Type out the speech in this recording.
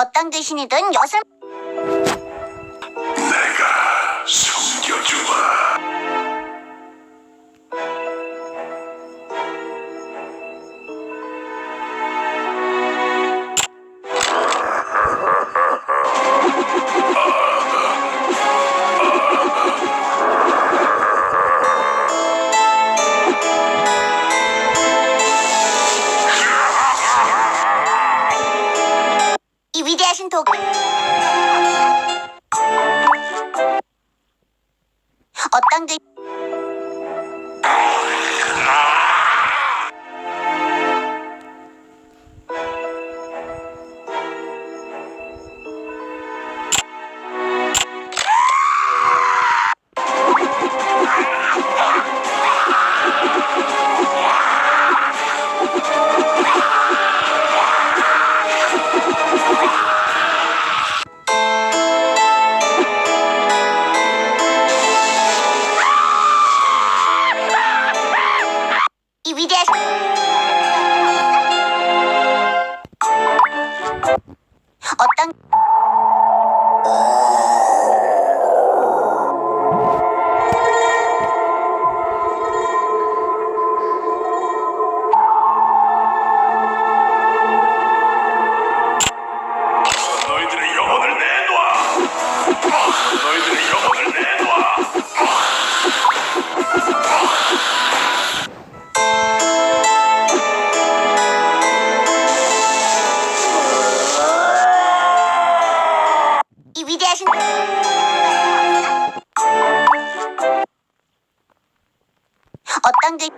어떤 귀신이든 엿을 신톡. 어떤 게 위대한 어떤 위대하신 어떤 게